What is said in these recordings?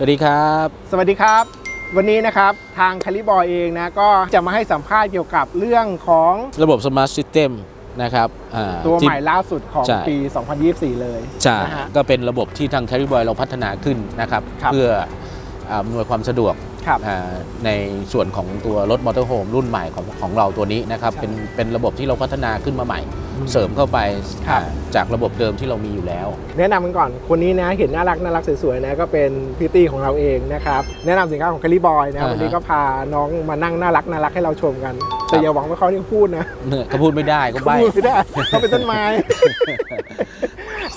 สวัสดีครับ สวัสดีครับ วันนี้นะครับทางคาลิบอยเองนะก็จะมาให้สัมภาษณ์เกี่ยวกับเรื่องของระบบ Smart System นะครับอ่าตัวที่ใหม่ล่าสุดของใช่ปี 2024 เลยใช่นะฮะก็เป็นระบบที่ทาง c a r r y b o y เราพัฒนาขึ้นนะครับครับเพื่ออ่าอำนวยความสะดวกครับอ่า ในส่วนของตัวรถมอเตอร์โฮมรุ่นใหม่ของของเราตัวนี้นะครับครับเป็นเป็นระบบที่เราพัฒนาขึ้นมาใหม่อืมเสริมเข้าไปครับอ่าจากระบบเดิมที่เรามีอยู่แล้ว แนะนำกันก่อนคนนี้นะเห็นน่ารักน่ารักสวยๆนะก็เป็นพิตตี้ของเราเองนะครับแนะนำสินค้าของคาลิบอยนะอ่าฮะวันนี้ก็พาน้องมานั่งน่ารักน่ารักให้เราชมกัน แต่อย่าหวังว่าเขาจะพูดนะเนี่ยก็พูดไม่ได้ก็ใบพูดไม่ได้เขาเป็นต้นไม้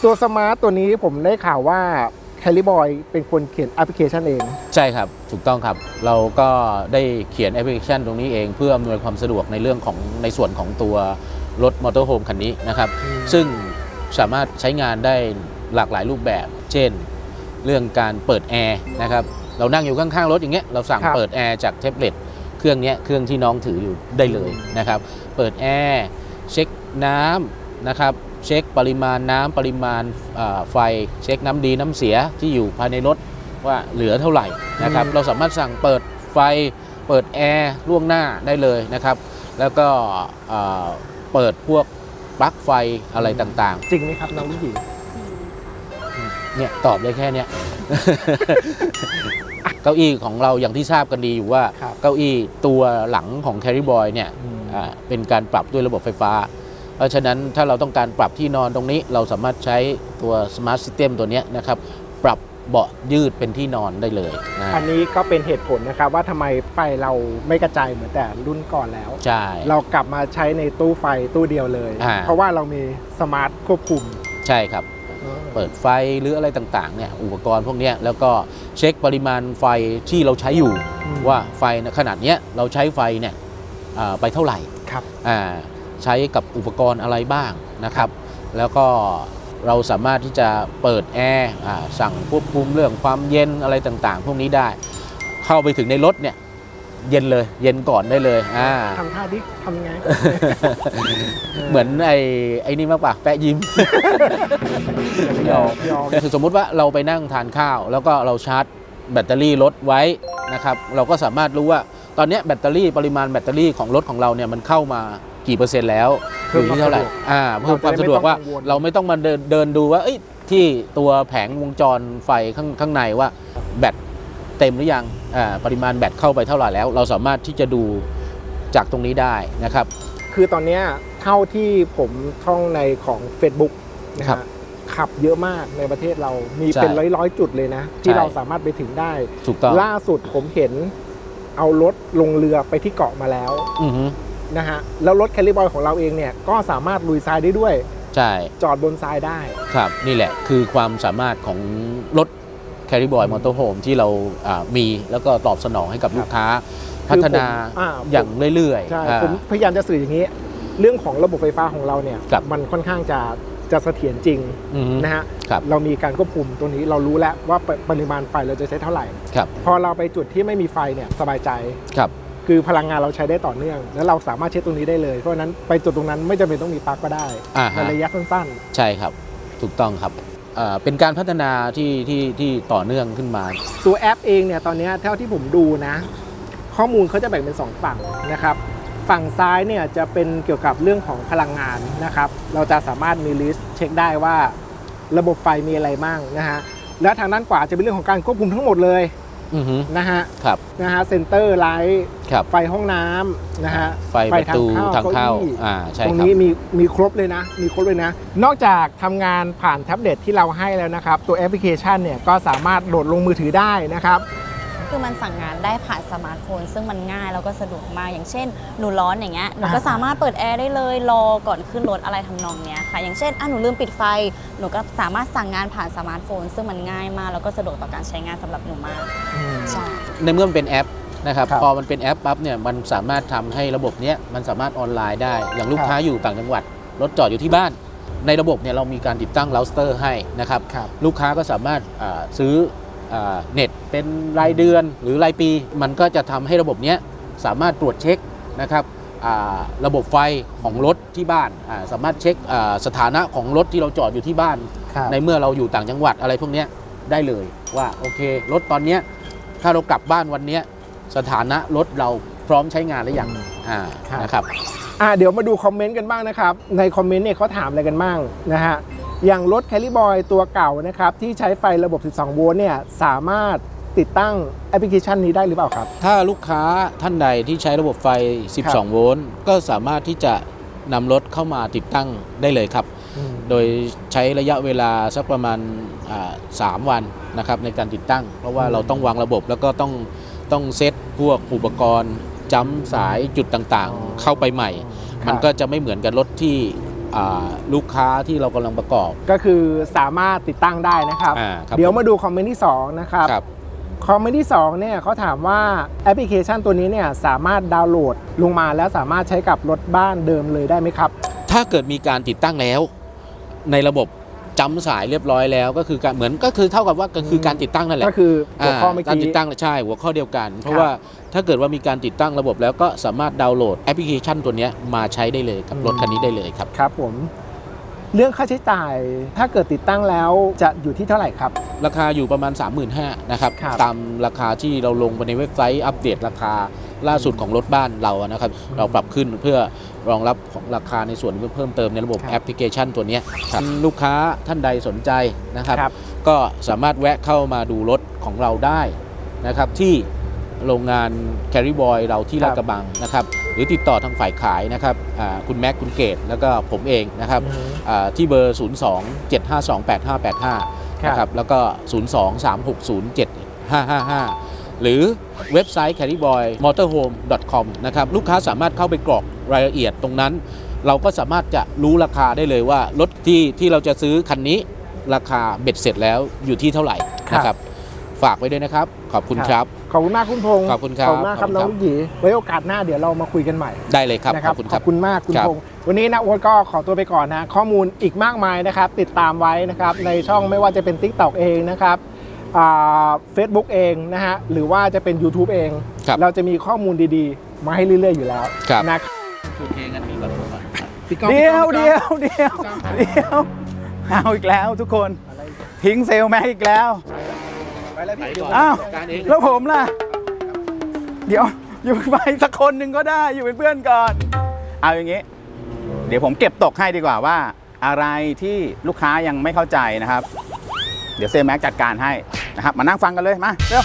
ตัวสมาร์ตตัวนี้ผมได้ข่าวว่า แคลิบอยเป็นคนเขียนแอปพลิเคชันเอง ใช่ครับ ถูกต้องครับ เราก็ได้เขียนแอปพลิเคชันตรงนี้เองเพื่ออำนวยความสะดวกในเรื่องของในส่วนของตัวรถมอเตอร์โฮมคันนี้นะครับอืมซึ่งสามารถใช้งานได้หลากหลายรูปแบบ เช่น เรื่องการเปิดแอร์นะครับ เรานั่งอยู่ข้างๆรถอย่างเงี้ย เราสั่งครับเปิดแอร์จากแท็บเล็ต เครื่องเนี้ยเครื่องที่น้องถืออยู่ได้เลยนะครับ เปิดแอร์เช็คน้ำนะครับ เช็คปริมาณน้ำปริมาณอ่าไฟเช็คน้ำดีน้ำเสียที่อยู่ภายในรถว่าเหลือเท่าไหร่นะครับอืมเราสามารถสั่งเปิดไฟเปิดแอร์ล่วงหน้าได้เลยนะครับ แล้วก็อ่าเปิดพวกปลั๊กไฟอะไรต่างจริงไหมครับน้องผู้หญิงๆเนี่ยตอบได้แค่เนี้ยเก้าอี้ของเราอย่างที่ทราบกันดีอยู่ว่าครับเก้าอี้ตัวหลังของ Carry Boy เนี่ยอืมอ่าเป็นการปรับด้วยระบบไฟฟ้า เพราะฉะนั้นถ้าเราต้องการปรับที่นอนตรงนี้ เราสามารถใช้ตัว Smart System ตัวเนี้ยนะครับ ปรับเบาะยืดเป็นที่นอนได้เลยนะอันนี้ก็เป็นเหตุผลนะครับว่าทำไมไฟเราไม่กระจายเหมือนแต่รุ่นก่อนแล้ว ใช่ เรากลับมาใช้ในตู้ไฟตู้เดียวเลย อ่า เพราะว่าเรามีสมาร์ทควบคุม ใช่ครับ เปิดไฟหรืออะไรต่างๆเนี่ยอุปกรณ์พวกเนี้ยแล้วก็เช็คปริมาณไฟที่เราใช้อยู่ อืมว่าไฟขนาดเนี้ยเราใช้ไฟเนี่ยอ่าไปเท่าไหร่ครับ อ่า ใช้กับอุปกรณ์อะไรบ้างนะครับ แล้วก็เราสามารถที่จะเปิดแอร์อ่าสั่งควบคุมเรื่องความเย็นอะไรต่างๆ พวกนี้ได้ เข้าไปถึงในรถเนี่ยเย็นเลยเย็นก่อนได้เลยอ่าทำท่าที่ทำไง เหมือนไอ้ไอ้นี่มากกว่าแปะยิ้มยอมยอมคือสมมุติว่าเราไปนั่งทานข้าว แล้วก็เราชาร์จแบตเตอรี่รถไว้นะครับ เราก็สามารถรู้ว่า ตอนเนี้ยแบตเตอรี่ปริมาณแบตเตอรี่ของรถของเราเนี่ยมันเข้ามา กี่เปอร์เซ็นต์แล้วอยู่ที่เท่าไหร่อ่าเพิ่มความสะดวกว่าเราไม่ต้องมาเดินเดินดูว่าเอ้ยที่ตัวแผงวงจรไฟข้างข้างในว่าแบตเต็มหรือยังอ่าปริมาณแบตเข้าไปเท่าไหร่แล้ว เราสามารถที่จะดูจากตรงนี้ได้นะครับ คือตอนเนี้ยเท่าที่ผมท่องในของ Facebook นะครัฮะบขับเยอะมากในประเทศเรามีใช่เป็นร้อยร้อยๆจุดเลยนะ ที่ใช่เราสามารถไปถึงได้ถูกต้องล่าสุดผมเห็นเอารถลงเรือไปที่เกาะมาแล้วอือฮึ นะฮะแล้วรถแคลิบอยของเราเองเนี่ยก็สามารถลุยทรายได้ด้วย ใช่ จอดบนทรายได้ครับ นี่แหละคือความสามารถของรถ Carry Boy Motorhome ที่เราอ่ามีแล้วก็ตอบสนองให้กับลูกค้า พัฒนาคือผมอ่า อย่างเรื่อยใช่ๆอ่า ผมพยายามจะสื่ออย่างนี้ เรื่องของระบบไฟฟ้าของเราเนี่ยครับ มันค่อนข้างจะจะเสถียรจริงอือฮึ นะฮะครับ เรามีการควบคุมตัวนี้เรารู้แล้วว่าปปริมาณไฟเราจะใช้เท่าไหร่ ครับพอเราไปจุดที่ไม่มีไฟเนี่ยสบายใจ ครับ คือพลังงานเราใช้ได้ต่อเนื่อง แล้วเราสามารถเช็คตรงนี้ได้เลย เพราะฉะนั้นไปจุดตรงนั้นไม่จำเป็นต้องมีปลั๊กก็ได้อ่าในฮะระยะสั้นใช่ครับ ถูกต้องครับอ่าเป็นการพัฒนาที่ที่ที่ต่อเนื่องขึ้นมา ๆ ตัวแอปเองเนี่ยตอนเนี้ยเท่าที่ผมดูนะ ข้อมูลเขาจะแบ่งเป็นสองฝั่งนะครับ ฝั่งซ้ายเนี่ยจะเป็นเกี่ยวกับเรื่องของพลังงานนะครับ เราจะสามารถมีลิสต์เช็คได้ว่า ระบบไฟมีอะไรบ้างนะฮะ แล้วทางด้านขวาจะเป็นเรื่องของการควบคุมทั้งหมดเลย อือฮึนะฮะครับ นะฮะเซ็นเตอร์ไลท์ครับ ไฟห้องน้ำนะฮะไฟประตูทางเข้าก้อี้อ่าใช่ตรงครับ นี้มีมีครบเลยนะ มีครบเลยนะ นอกจากทำงานผ่านแท็บเล็ตที่เราให้แล้วนะครับ ตัวแอปพลิเคชันเนี่ยก็สามารถโหลดลงมือถือได้นะครับ คือมันสั่งงานได้ผ่านสมาร์ทโฟนซึ่งมันง่ายแล้วก็สะดวกมากอย่างเช่น หนูร้อนอย่างเงี้ยหนูก็อ่าสามารถเปิดแอร์ได้เลยรอก่อนขึ้นรถอะไรทำนองเนี้ยค่ะ อย่างเช่นอะหนูลืมปิดไฟ หนูก็สามารถสั่งงานผ่านสมาร์ทโฟน ซึ่งมันง่ายมากแล้วก็สะดวกต่อการใช้งานสำหรับหนูมากใช่ในเมื่อมันเป็นแอปนะครับครับพอมันเป็นแอปปั๊บเนี่ยมันสามารถทำให้ระบบเนี้ยมันสามารถออนไลน์ได้ อย่างลูกครับค้าอยู่ต่างจังหวัดรถจอดอยู่ที่บ้าน ในระบบเนี่ยเรามีการติดตั้งเราสเตอร์ให้นะครับครับลูกค้าก็สามารถอ่าซื้ออา เน็ตเป็นรายเดือนหรือรายปี มันก็จะทำให้ระบบเนี้ยสามารถตรวจเช็คนะครับอ่าระบบไฟของรถที่บ้านอ่าสามารถเช็คอ่าสถานะของรถที่เราจอดอยู่ที่บ้านครับในเมื่อเราอยู่ต่างจังหวัดอะไรพวกเนี้ยได้เลยว่าโอเครถตอนเนี้ยถ้าเรากลับบ้านวันเนี้ยสถานะรถเราพร้อมใช้งานหรือยังอ่าครับนะครับอะเดี๋ยวมาดูคอมเมนต์กันบ้างนะครับ ในคอมเมนต์เนี่ยเขาถามอะไรกันบ้างนะฮะ อย่างรถแคลิบอยตัวเก่านะครับ ที่ใช้ไฟระบบ 12 โวลต์เนี่ยสามารถติดตั้งแอปพลิเคชันนี้ได้หรือเปล่าครับ ถ้าลูกค้าท่านใดที่ใช้ระบบไฟ 12 โวลต์ก็สามารถที่จะนำรถเข้ามาติดตั้งได้เลยครับ โดยใช้ระยะเวลาสักประมาณอ่าสามวันนะครับในการติดตั้ง เพราะว่าอืมเราต้องวางระบบแล้วก็ต้องต้องเซตพวกอุปกรณ์จำสายจุดต่างๆ เข้าไปใหม่ครับมันก็จะไม่เหมือนกับรถที่อ่า ลูกค้าที่เรากำลังประกอบ ก็คือสามารถติดตั้งได้นะครับ อ่าครับเดี๋ยวผมมาดูคอมเมนต์ที่ 2 นะครับ ครับ คอมเมนต์ที่2เนี่ยเขาถามว่าแอปพลิเคชันตัวนี้เนี่ยสามารถดาวน์โหลดลงมาแล้วสามารถใช้กับรถบ้านเดิมเลยได้ไหมครับ ถ้าเกิดมีการติดตั้งแล้ว ในระบบ จำสายเรียบร้อยแล้วก็คือการเหมือนก็คือเท่ากับว่าก็คือการติดตั้งนั่นแหละก็คือหัวข้อเมื่อการกี้ติดตั้งใช่หัวข้อเดียวกัน เพคราะรับว่าถ้าเกิดว่ามีการติดตั้งระบบแล้วก็สามารถดาวน์โหลดแอปพลิเคชันตัวเนี้ยมาใช้ได้เลยกับอืมรถคันนี้ได้เลยครับครับผม เรื่องค่าใช้จ่าย ถ้าเกิดติดตั้งแล้วจะอยู่ที่เท่าไหร่ครับ ราคาอยู่ประมาณ 35,000นะครับ ครับตามราคาที่เราลงไปในเว็บไซต์อัปเดตราคาล่าสุดของรถบ้านเราอะนะครับ เราปรับขึ้นเพื่อรองรับของราคาในส่วนเพิ่มเติมในระบบครับ แอปพลิเคชันตัวเนี้ยครับลูกค้าท่านใดสนใจนะครับ ครับ ก็สามารถแวะเข้ามาดูรถของเราได้นะครับที่โรงงาน Carry Boy เราที่ครัลาบดกระบังนะครับ หรือติดต่อทางฝ่ายขายนะครับอ่าคุณแม็กคุณเกตแล้วก็ผมเองนะครับอือฮึอ่าที่เบอร์ 0 2 7 5 2 8 5 8 5นะครับแล้วก็ 0 2 3 6 0 7 5 5 5 หรือเว็บไซต์ carryboymotorhome.com นะครับลูกค้าสามารถเข้าไปกรอกรายละเอียดตรงนั้น เราก็สามารถจะรู้ราคาได้เลยว่ารถที่ที่เราจะซื้อคันนี้ราคาเบ็ดเสร็จแล้วอยู่ที่เท่าไหร่ครับนะครับฝากไว้ด้วยนะครับ ขอบคุณครับ ขอบคุณมากคุณพงศ์ขอบคุณครับขอบคุณมากครับขอบคุณน้คอรับงลูกหยีไว้โอกาสหน้าเดี๋ยวเรามาคุยกันใหม่ได้เลยครับนะขอบคุณคขรัอบบคุณมากคุณครับพงศ์วันนี้นะโอ๊ตก็ขอตัวไปก่อนนะข้อมูลอีกมากมายนะครับ ติดตามไว้นะครับในช่องไม่ว่าจะเป็น Tik t o k เองนะครับเฟซบุ๊กเองนะฮะหรือว่าจะเป็น YouTube เองครับเราจะมีข้อมูลดีๆ มาให้เรื่อยๆอยู่แล้วครับนะโอเคงั้นมีก่อนก่อนพี่ก้องเดียวพี่เดีก้ยองวเดียวเดียวเอาอีกแล้วทุกคนทิ้งเซลลแม็กอีกแล้วไป แล้วพี่ไปก่อนอ้าวการเองแล้วผมล่ะ เดี๋ยวอยู่ไปสักคนหนึ่งก็ได้อยู่เป็นเพื่อนก่อน เอาอย่างงี้ เดี๋ยวผมเก็บตกให้ดีกว่าว่า อะไรที่ลูกค้ายังไม่เข้าใจนะครับ เดี๋ยวเซลลแม็กจัดการให้นะครับ มานั่งฟังกันเลยมาเร็ว